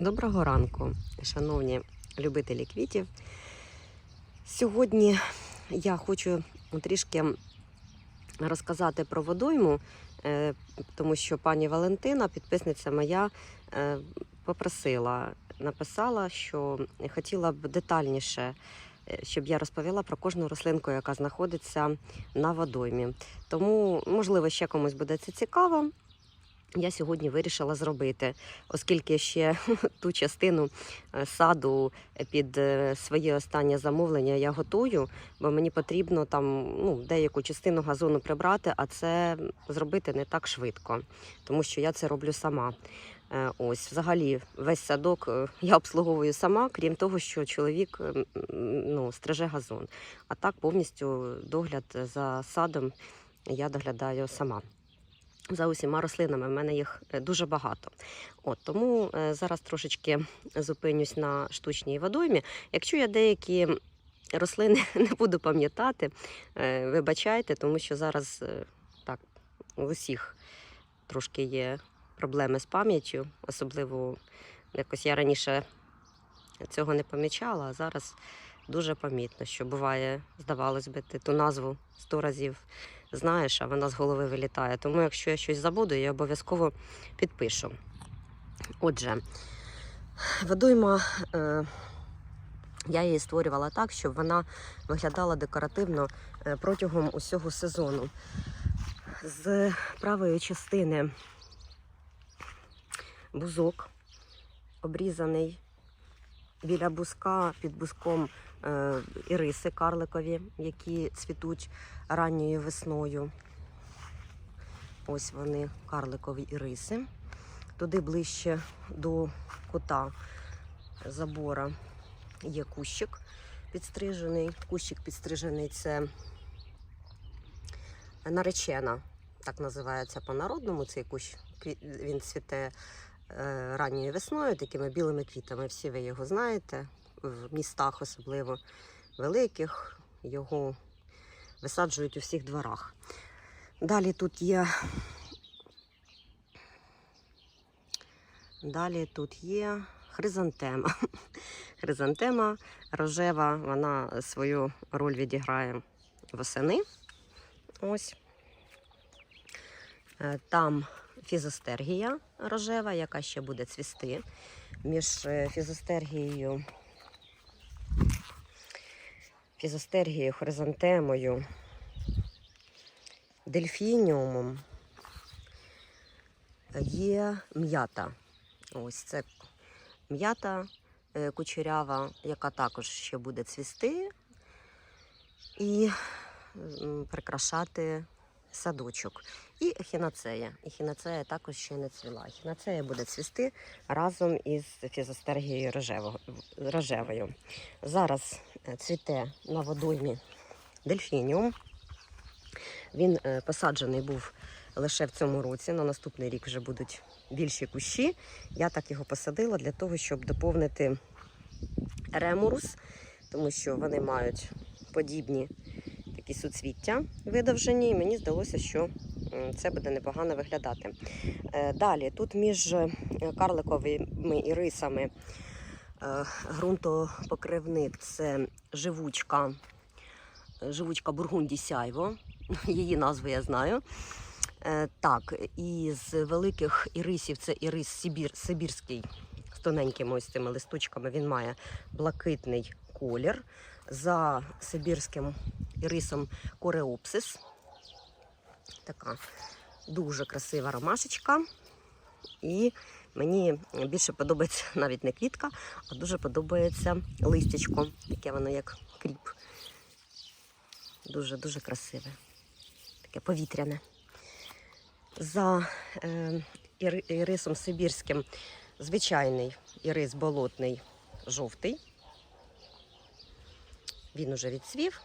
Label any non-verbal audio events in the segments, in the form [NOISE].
Доброго ранку, шановні любителі квітів. Сьогодні я хочу трішки розказати про водойму, е, тому що пані Валентина, підписниця моя, е, попросила, написала, що хотіла б детальніше, е, щоб я розповіла про кожну рослинку, яка знаходиться на водоймі. Тому, можливо, ще комусь буде це цікаво. Я сьогодні вирішила зробити, оскільки ще [LAUGHS] ту частину е, саду під е, своє останнє замовлення я готую, бо мені потрібно там ну, деяку частину газону прибрати, а це зробити не так швидко, тому що я це роблю сама. Е, Ось, взагалі, весь садок е, [LAUGHS] я обслуговую сама, крім того, що чоловік е, ну, стриже газон. А так повністю догляд за садом я доглядаю сама за усіма рослинами. В мене їх е, дуже багато. От тому е, зараз трошечки зупинюсь на штучній водоймі. Якщо я деякі рослини [LAUGHS] не буду пам'ятати, е, вибачайте, тому що зараз так у усіх трошки є проблеми з пам'яттю, особливо якось я раніше цього не помічала, а зараз дуже помітно, що буває, здавалось би, ти ту назву сто разів знаєш, а вона з голови вилітає. Тому, якщо я щось забуду, я обов'язково підпишу. Отже, водойма, е, я її створювала так, щоб вона виглядала декоративно е, протягом усього сезону. З правої частини бузок обрізаний біля бузка під бузком іриси карликові, які цвітуть ранньою весною. Ось вони, карликові іриси. Туди ближче до кута забора є кущик підстрижений. Кущик підстрижений це наречена, так називається по-народному. Цей кущ він цвіте е, ранньою весною, такими білими квітами. Всі ви його знаєте, в містах особливо великих. Його висаджують у всіх дворах. Далі тут є. Далі тут є хризантема. [LAUGHS] Хризантема рожева, вона свою роль відіграє восени. Ось. Е, Там фізостергія рожева, яка ще буде цвісти. Між е, фізостергією, фізостергією, хоризонтемою, дельфініумом є м'ята. Ось це м'ята е, кучерява, яка також ще буде цвісти і прикрашати садочок. І ехінацея. Ехінацея також ще не цвіла. Ехінацея буде цвісти разом із фізостергією рожевою. Зараз е, цвіте на водоймі дельфініум. Він е, посаджений був лише в цьому році. На наступний рік вже будуть більші кущі. Я так його посадила для того, щоб доповнити ремурус, тому що вони мають подібні такі суцвіття видовжені, і мені здалося, що це буде непогано виглядати. Е, Далі, тут між е, карликовими ірисами е, ґрунтопокривник це живучка, живучка Бургунді Сяйво. [LAUGHS] Її назву я знаю. Так, і з великих ірисів це ірис Сибір, Сибірський з тоненькими ось цими листочками. Він має блакитний колір. За сибірським ірисом кореопсис. Така дуже красива ромашечка. І мені більше подобається [LAUGHS] навіть не квітка, а дуже подобається листячко, яке воно як кріп. Дуже-дуже красиве. Таке повітряне. За е, ірисом сибірським звичайний ірис болотний жовтий. Він уже відцвів.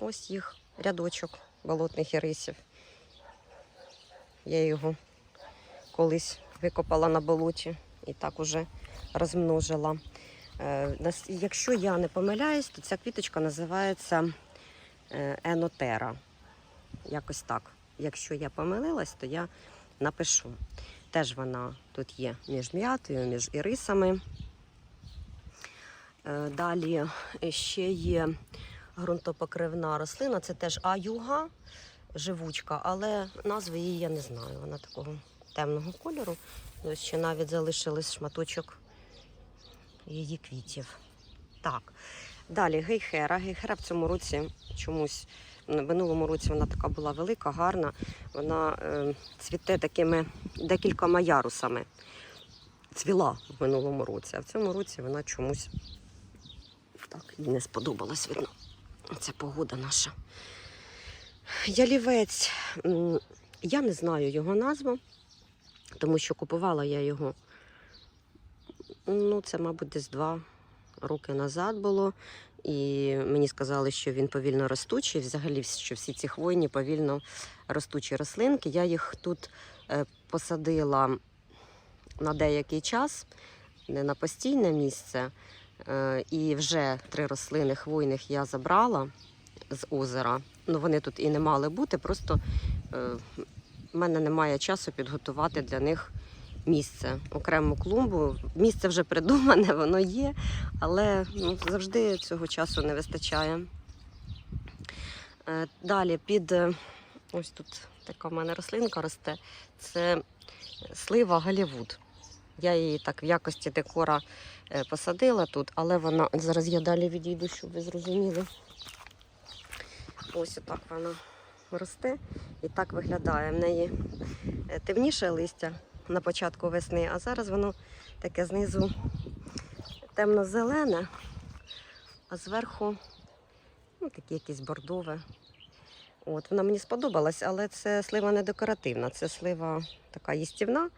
Ось їх рядочок болотних ірисів. Я його колись викопала на болоті і так уже розмножила. Е, Якщо я не помиляюсь, то ця квіточка називається е, енотера. Якось так. Якщо я помилилась, то я напишу. Теж вона тут є між м'ятою, між ірисами. Е, Далі ще є ґрунтопокривна рослина, це теж аюга, живучка, але назви її я не знаю. Вона такого темного кольору. Ось ще навіть залишились шматочок її квітів. Так. Далі гейхера. Гейхера в цьому році чомусь. В минулому році вона така була велика, гарна. Вона е, цвіте такими декількома ярусами. Цвіла в минулому році, а в цьому році вона чомусь так їй не сподобалась, видно. Це погода наша. Ялівець. Я не знаю його назву, тому що купувала я його. Ну, це, мабуть, десь два роки назад було. І мені сказали, що він повільно ростучий. Взагалі, що всі ці хвойні повільно ростучі рослинки. Я їх тут е, посадила на деякий час, не на постійне місце. Е, І вже три рослини хвойних я забрала з озера. Ну, вони тут і не мали бути, просто е, в мене немає часу підготувати для них місце, окрему клумбу. Місце вже придумане, [LAUGHS] воно є, але ну, завжди цього часу не вистачає. Е, Далі під е, ось тут така в мене рослинка росте. Це слива Голлівуд. Я її так в якості декора посадила тут, але вона зараз я далі відійду, щоб ви зрозуміли. Ось отак вона росте і так виглядає. В неї е, темніше листя на початку весни, а зараз воно таке знизу темно-зелене, а зверху ну, таке якесь бордове. От, вона мені сподобалась, але це слива не декоративна, це слива така їстівна,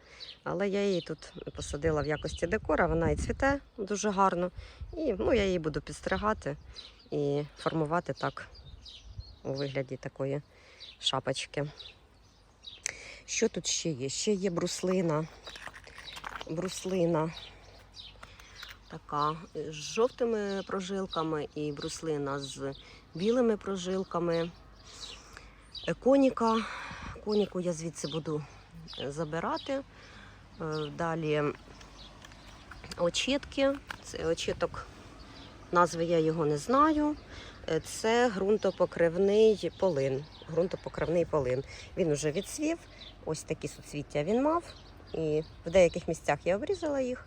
але я її тут посадила в якості декора, вона і цвіте дуже гарно. І ну, я її буду підстригати і формувати так у вигляді такої шапочки. Що тут ще є? Ще є бруслина. Бруслина така з жовтими прожилками і бруслина з білими прожилками. Е, Коніка. Коніку я звідси буду забирати. Е, Далі очітки. Це очіток, назви я його не знаю. Е, Це ґрунтопокривний полин. Ґрунтопокривний полин. Він вже відсвів. Ось такі суцвіття він мав. І в деяких місцях я обрізала їх,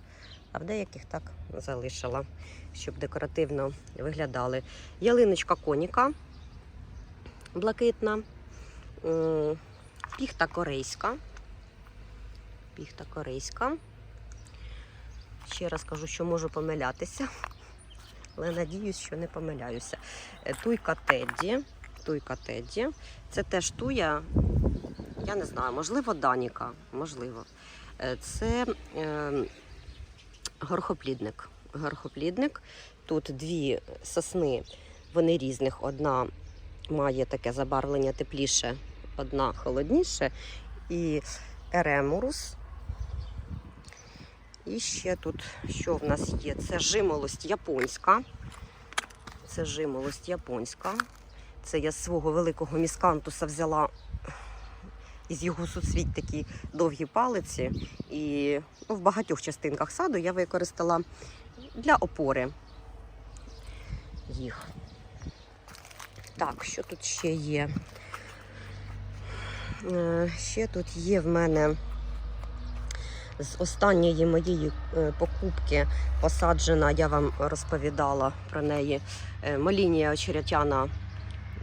а в деяких так залишила, щоб декоративно виглядали. Ялиночка коніка блакитна. Піхта корейська. Піхта корейська. Ще раз кажу, що можу помилятися, але надіюсь, що не помиляюся. Е, Туйка Тедді. Туйка Тедді. Це теж туя, я не знаю, можливо, Даніка, можливо. Е, Це е, горхоплідник. Горхоплідник. Тут дві сосни, вони різних. Одна має таке забарвлення тепліше, одна холодніше. І еремурус. І ще тут, що в нас є? Це жимолость японська. Це жимолость японська. Це я з свого великого міскантуса взяла із його суцвіть такі довгі палиці. І ну, в багатьох частинках саду я використала для опори їх. Так, що тут ще є? Е, Ще тут є в мене з останньої моєї е, покупки посаджена, я вам розповідала про неї, е, Молінія очеретяна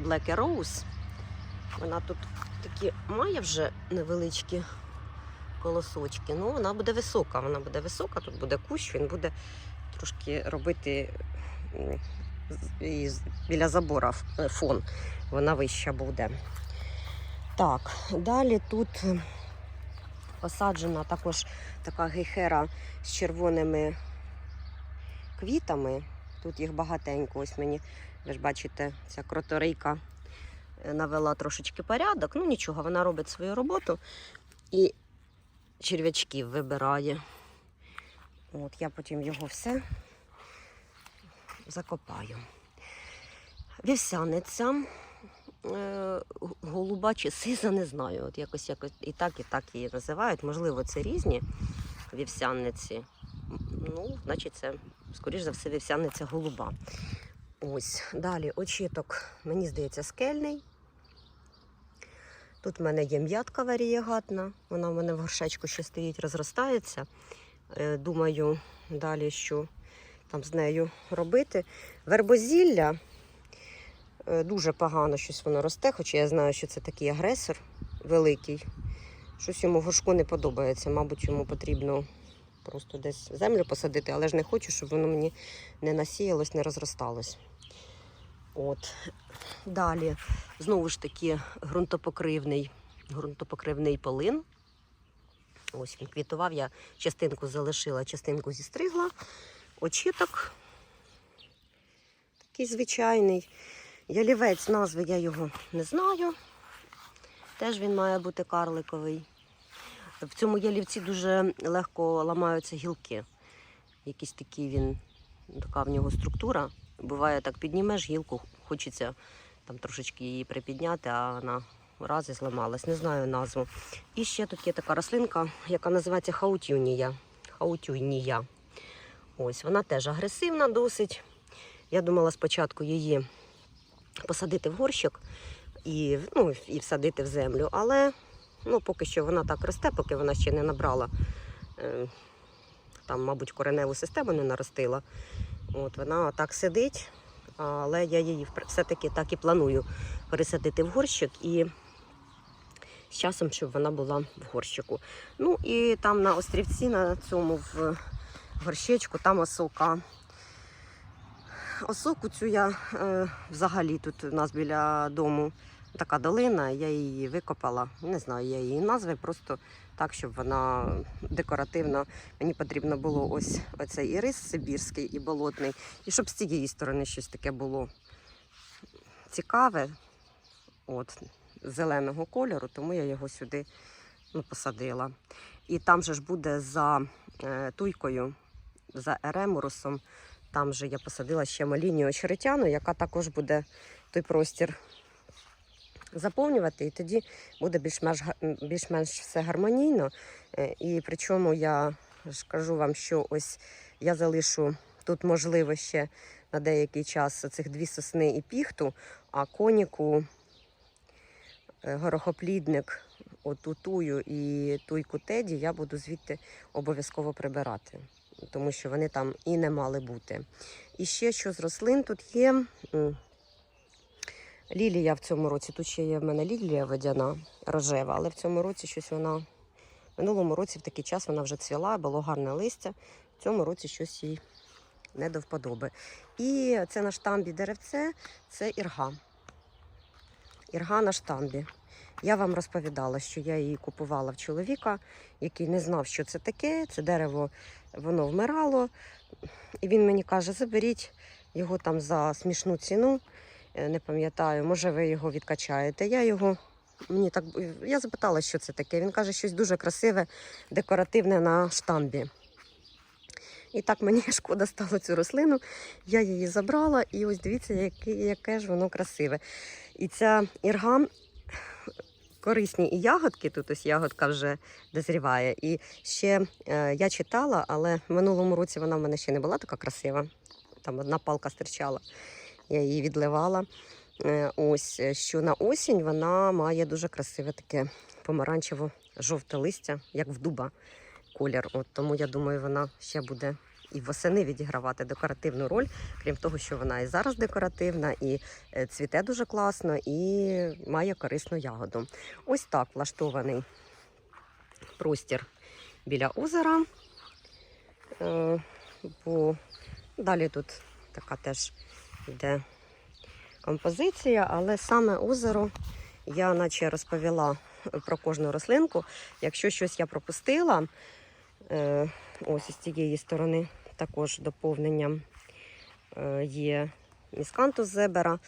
Black Rose. Вона тут такі має вже невеличкі колосочки. Ну, вона буде висока, вона буде висока, тут буде кущ, він буде трошки робити біля забора е, фон. Вона вища буде. Так, далі тут посаджена також така гейхера з червоними квітами. Тут їх багатенько. Ось мені, ви ж бачите, ця кроторийка е, навела трошечки порядок. Ну нічого, вона робить свою роботу і черв'ячків вибирає. От я потім його все закопаю. Вівсяниця. Е, голуба чи сиза, не знаю. От якось, якось і так, і так її називають. Можливо, це різні вівсянниці. Ну, значить, це, скоріш за все, вівсянниця голуба. Ось, далі очіток, мені здається, скельний. Тут в мене є м'ятка варієгатна, вона в мене в горшечку ще стоїть, розростається. Е, Думаю, далі що там з нею робити. Вербозілля дуже погано щось воно росте, хоча я знаю, що це такий агресор великий. Щось йому горшку не подобається. Мабуть, йому потрібно просто десь землю посадити, але ж не хочу, щоб воно мені не насіялось, не розросталось. От. Далі, знову ж таки, ґрунтопокривний, ґрунтопокривний полин. Ось він квітував, я частинку залишила, частинку зістригла. Очіток такий звичайний. Ялівець, назви я його не знаю. Теж він має бути карликовий. В цьому ялівці дуже легко ламаються гілки. Якийсь такий він, така в нього структура. Буває, так піднімеш гілку, хочеться там трошечки її припідняти, а вона раз і зламалась. Не знаю назву. І ще тут є така рослинка, яка називається хаутюнія. Хаутюнія. Ось, вона теж агресивна досить. Я думала спочатку її посадити в горщик і, ну, і всадити в землю, але ну, поки що вона так росте, поки вона ще не набрала, е, там, мабуть, кореневу систему не наростила. От, вона так сидить, але я її все-таки так і планую пересадити в горщик і з часом, щоб вона була в горщику. Ну і там на острівці, на цьому в горщечку, там осока. Осоку цю я е, взагалі тут у нас біля дому така долина, я її викопала. Не знаю, я її назви, просто так, щоб вона декоративна. Мені потрібно було ось оцей ірис сибірський і болотний, і щоб з цієї сторони щось таке було цікаве, от, зеленого кольору, тому я його сюди ну, посадила. І там же ж буде за е, туйкою, за еремурусом, там же я посадила ще малінію очеретяну, яка також буде той простір заповнювати, і тоді буде більш-менш більш-менш все гармонійно. Е, І причому я ж кажу вам, що ось я залишу тут можливо ще на деякий час цих дві сосни і піхту, а коніку, е, горохоплідник, оту тую і туйку теді я буду звідти обов'язково прибирати, тому що вони там і не мали бути. І ще що з рослин тут є. Лілія в цьому році, тут ще є в мене лілія водяна, рожева, але в цьому році щось вона. В минулому році в такий час вона вже цвіла, було гарне листя. В цьому році щось їй не до вподоби. І це на штамбі деревце, це ірга. Ірга на штамбі. Я вам розповідала, що я її купувала в чоловіка, який не знав, що це таке. Це дерево воно вмирало. І він мені каже: заберіть його там за смішну ціну. Е, Не пам'ятаю, може ви його відкачаєте. Я його мені так я запитала, що це таке. Він каже, щось дуже красиве, декоративне на штамбі. І так мені [LAUGHS] шкода стало цю рослину. Я її забрала, і ось дивіться, яке, яке ж воно красиве. І ця ірга корисні і ягодки. Тут ось ягодка вже дозріває. І ще е, я читала, але в минулому році вона в мене ще не була така красива. Там одна палка стирчала, я її відливала. Е, ось е, що на осінь вона має дуже красиве таке помаранчево-жовте листя, як в дуба колір. От тому я думаю, вона ще буде і восени відігравати декоративну роль, крім того, що вона і зараз декоративна, і е, цвіте дуже класно, і має корисну ягоду. Ось так влаштований простір біля озера. Е, Бо далі тут така теж йде композиція, але саме озеро я наче розповіла про кожну рослинку. Якщо щось я пропустила, е, ось із цієї сторони також доповненням е, є міскантус зебера,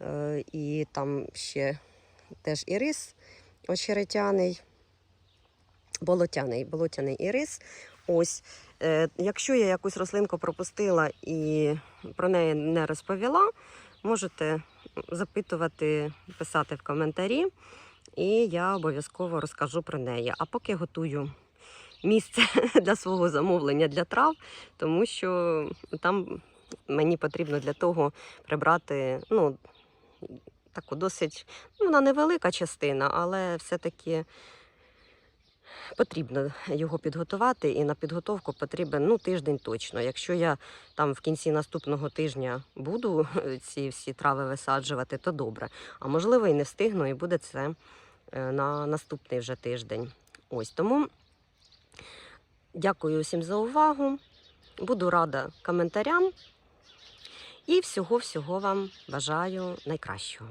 е, і там ще теж ірис очеретяний, болотяний, болотяний ірис. Ось, е, якщо я якусь рослинку пропустила і про неї не розповіла, можете запитувати, писати в коментарі, і я обов'язково розкажу про неї. А поки готую місце [LAUGHS] для свого замовлення для трав, тому що там мені потрібно для того прибрати, ну, таку досить, ну, вона невелика частина, але все-таки потрібно його підготувати, і на підготовку потрібен ну, тиждень точно. Якщо я там в кінці наступного тижня буду [LAUGHS] ці всі трави висаджувати, то добре. А можливо, і не встигну, і буде це е, на наступний вже тиждень. Ось тому дякую всім за увагу. Буду рада коментарям. І всього-всього вам бажаю найкращого.